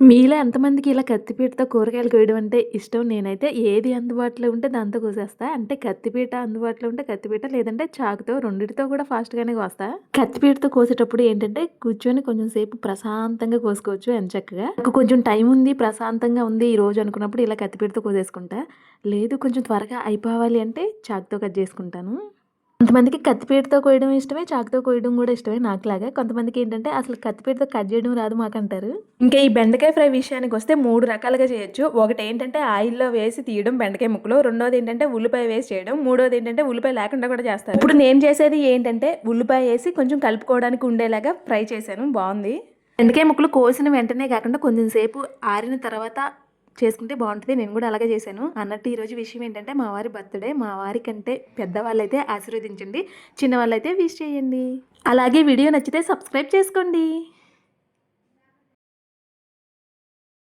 మీలో ఎంతమందికి ఇలా కత్తిపీటతో కూరగాయలు కోయడం అంటే ఇష్టం? నేనైతే ఏది అందుబాటులో ఉంటే దాంతో కోసేస్తా. అంటే కత్తిపీట అందుబాటులో ఉంటే కత్తిపీట, లేదంటే చాకుతో రెండిటితో కూడా ఫాస్ట్‌గానే కోస్తా. కత్తిపీటతో కోసేటప్పుడు ఏంటంటే కూర్చొని కొంచెం సేపు ప్రశాంతంగా కోసుకోవచ్చు ఎంచక్కగా. నాకు కొంచెం టైం ఉంది, ప్రశాంతంగా ఉంది ఈరోజు అనుకున్నప్పుడు ఇలా కత్తిపీటతో కోసేసుకుంటా. లేదు కొంచెం త్వరగా అయిపోవాలి అంటే చాకుతో కట్ చేసుకుంటాను. కొంతమందికి కత్తిపీటతో కోయడం ఇష్టమే, చాకుతో కోయడం కూడా ఇష్టమే నాకులాగా. కొంతమందికి ఏంటంటే అసలు కత్తిపీటతో కట్ చేయడం రాదు మాకంటారు. ఇంకా ఈ బెండకాయ ఫ్రై విషయానికి వస్తే మూడు రకాలుగా చేయొచ్చు. ఒకటి ఏంటంటే ఆయిల్‌లో వేసి తీయడం బెండకాయ ముక్కలు. రెండోది ఏంటంటే ఉల్లిపాయ వేసి చేయడం. మూడోది ఏంటంటే ఉల్లిపాయ లేకుండా కూడా చేస్తారు. ఇప్పుడు నేను చేసేది ఏంటంటే ఉల్లిపాయ వేసి కొంచెం కలుపుకోవడానికి ఉండేలాగా ఫ్రై చేశాను. బాగుంది బెండకాయ ముక్కలు కోసిన వెంటనే కాకుండా కొంచెం సేపు ఆరిన తర్వాత చేసుకుంటే బాగుంటుంది నేను కూడా అలాగే చేశాను. అన్నట్టు ఈరోజు విషయం ఏంటంటే మా వారి బర్త్‌డే. మా వారి కంటే పెద్దవాళ్ళైతే ఆశీర్వదించండి. చిన్నవాళ్ళైతే విష్ చేయండి. అలాగే వీడియో నచ్చితే సబ్స్క్రైబ్ చేసుకోండి.